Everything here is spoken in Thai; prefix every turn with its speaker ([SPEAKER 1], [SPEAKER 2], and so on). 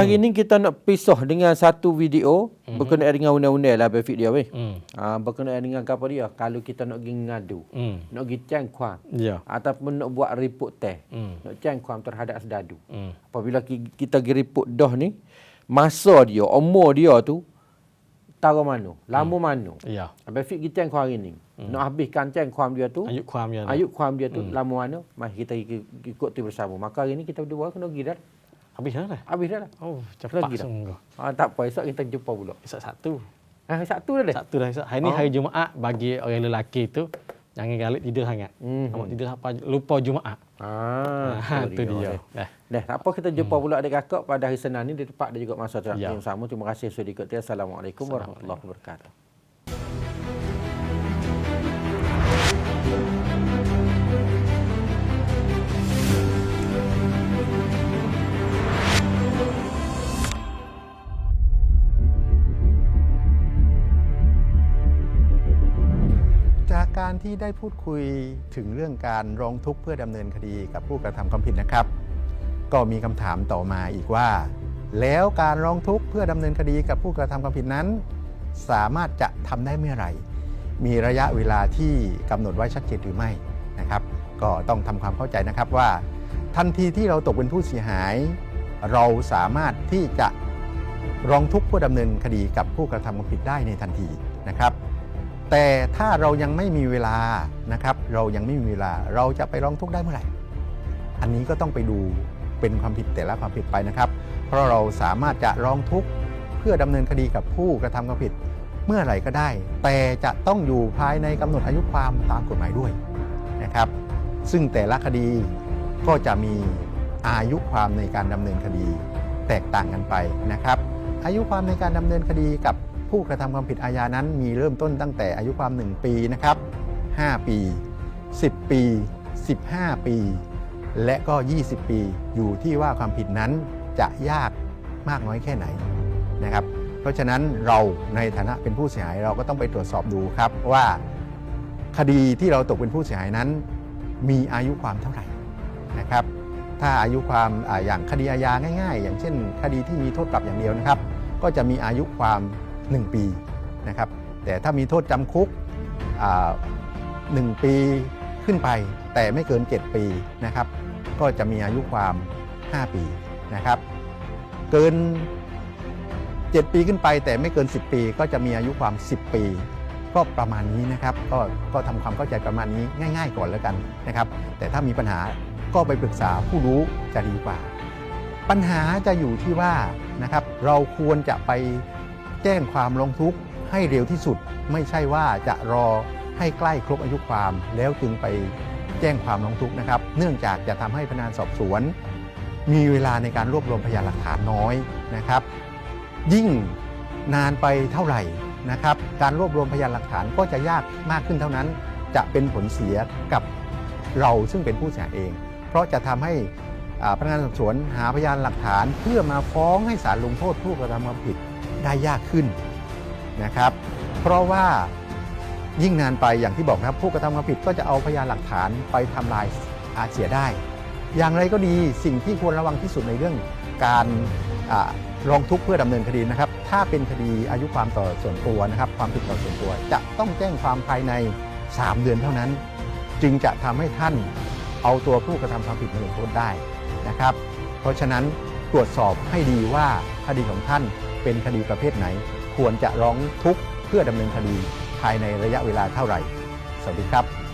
[SPEAKER 1] Hari ni kita nak pisah dengan satu video mm-hmm. berkenaan dengan undang-undang lah Befik dia weh.
[SPEAKER 2] Hmm.
[SPEAKER 1] Ha, berkenaan dengan apa dia? Kalau kita nak pergi ngadu,
[SPEAKER 2] Hmm.
[SPEAKER 1] nak pergi cang kuam
[SPEAKER 2] Ya.
[SPEAKER 1] ataupun nak buat report teh,
[SPEAKER 2] Hmm.
[SPEAKER 1] nak cang kuam terhadap sedadu.
[SPEAKER 2] Hmm.
[SPEAKER 1] Apabila ki- kita pergi report dah ni, masa dia, umur dia tu tara mana, lama mana.
[SPEAKER 2] Ya.
[SPEAKER 1] Befik kita cang kuam hari ni. Nak habiskan cang kuam dia tu,
[SPEAKER 2] Ayuk kuam ya.
[SPEAKER 1] ayuk kuam dia tu lama mana, mari kita ikut, ikut tu bersama. Maka hari ni kita berdua kena pergi dah.
[SPEAKER 2] Habis dah dah.
[SPEAKER 1] Habis dah lah.
[SPEAKER 2] Oh, cepat
[SPEAKER 1] Lagi dah.
[SPEAKER 2] sungguh.
[SPEAKER 1] Ha, tak apa, esok kita jumpa pula.
[SPEAKER 2] Esok Sabtu.
[SPEAKER 1] Ha, Sabtu dah deh.
[SPEAKER 2] Sabtu dah esok. Hari ni
[SPEAKER 1] Oh.
[SPEAKER 2] hari Jumaat bagi orang lelaki tu jangan galak tidur sangat.
[SPEAKER 1] Hmm.
[SPEAKER 2] Awak tidur apa lupa Jumaat.
[SPEAKER 1] Ah,
[SPEAKER 2] Ha, tu dia.
[SPEAKER 1] Dah.
[SPEAKER 2] Dah.
[SPEAKER 1] Dah, tak apa kita jumpa pula adik kakak pada hari Senin ni di tempat dia juga masa
[SPEAKER 2] Ya.
[SPEAKER 1] yang sama. Terima kasih sudah ikut dia. Assalamualaikum warahmatullahi wabarakatuh.
[SPEAKER 3] จากการที่ได้พูดคุยถึงเรื่องการร้องทุกข์เพื่อดำเนินคดีกับผู้กระทำความผิดนะครับ ก็มีคำถามต่อมาอีกว่า แล้วการร้องทุกข์เพื่อดำเนินคดีกับผู้กระทำความผิดนั้น สามารถจะทำได้เมื่อไหร่ มีระยะเวลาที่กำหนดไว้ชัดเจนหรือไม่นะครับ ก็ต้องทำความเข้าใจนะครับว่า ทันทีที่เราตกเป็นผู้เสียหาย เราสามารถที่จะร้องทุกข์เพื่อดำเนินคดีกับผู้กระทำความผิดได้ในทันทีนะครับ แต่ถ้าเรายังไม่มีเวลานะครับ เรายังไม่มีเวลาเราจะไปร้องทุกข์ได้เมื่อไหร่ อันนี้ก็ต้องไปดูเป็นความผิดแต่ละความผิดไปนะครับ เพราะเราสามารถจะร้องทุกข์เพื่อดำเนินคดีกับผู้กระทำความผิดเมื่อไหร่ก็ได้ แต่จะต้องอยู่ภายในกำหนดอายุความตามกฎหมายด้วยนะครับ ซึ่งแต่ละคดีก็จะมีอายุความในการดำเนินคดีแตกต่างกันไปนะครับ อายุความในการดำเนินคดีกับ ผู้กระทำความผิดอาญานั้นมีเริ่มต้นตั้งแต่อายุความ 1 ปีนะครับ 5 ปี 10 ปี 15 ปี และก็ 20 ปีอยู่ที่ว่าความผิดนั้นจะยากมากน้อยแค่ไหนนะครับ เพราะฉะนั้นเราในฐานะเป็นผู้เสียหายเราก็ต้องไปตรวจสอบดูครับว่าคดีที่เราตกเป็นผู้เสียหายนั้น มีอายุความเท่าไหร่นะครับ ถ้าอายุความอย่างคดีอาญาง่าย ๆ อย่างเช่น คดีที่มีโทษปรับอย่างเดียวนะครับ ก็จะมีอายุความ 1 ปีนะครับแต่ถ้ามีโทษจำคุกหนึ่งปีขึ้นไป แต่ไม่เกิน 7 ปีนะครับก็จะมีอายุความ 5 ปีนะครับเกิน 7 ปีขึ้นไป แต่ไม่เกิน 10 ปี ก็จะมีอายุความ 10 ปี ก็ประมาณนี้นะครับก็ก็ทำความเข้าใจประมาณนี้ง่าย ๆ ก่อนแล้วกันนะครับแต่ถ้ามีปัญหาก็ไปปรึกษาผู้รู้จะดีกว่า ปัญหาจะอยู่ที่ว่านะครับเราควรจะไป แจ้งความร้องทุกข์ให้เร็วที่สุด ไม่ใช่ว่าจะรอให้ใกล้ครบอายุความ แล้วจึงไปแจ้งความร้องทุกข์นะครับ เนื่องจากจะทำให้พนักงานสอบสวน มีเวลาในการรวบรวมพยานหลักฐานน้อยนะครับ ยิ่งนานไปเท่าไหร่นะครับ การรวบรวมพยานหลักฐานก็จะยากมากขึ้นเท่านั้น จะเป็นผลเสียกับเราซึ่งเป็นผู้เสียเอง เพราะจะทำให้อาพนักงานสอบสวนหาพยานหลักฐาน เพื่อมาฟ้องให้ศาลลงโทษผู้กระทำความผิด ได้ยากขึ้นนะครับ เพราะว่ายิ่งนานไปอย่างที่บอกนะครับ ผู้กระทำความผิดก็จะเอาพยานหลักฐานไปทำลายอาเสียได้ อย่างไรก็ดีสิ่งที่ควรระวังที่สุดในเรื่องการร้องทุกข์เพื่อดำเนินคดีนะครับ ถ้าเป็นคดีอายุความต่อส่วนตัวนะครับ ความผิดต่อส่วนตัว จะต้องแจ้งความภายใน 3 เดือนเท่านั้น จึงจะทำให้ท่านเอาตัวผู้กระทำความผิดมาลงโทษได้นะครับ เพราะฉะนั้นตรวจสอบให้ดีว่าคดีของท่าน เป็นคดีประเภทไหน ควรจะร้องทุกข์เพื่อดำเนินคดีภายในระยะเวลาเท่าไหร่ สวัสดีครับ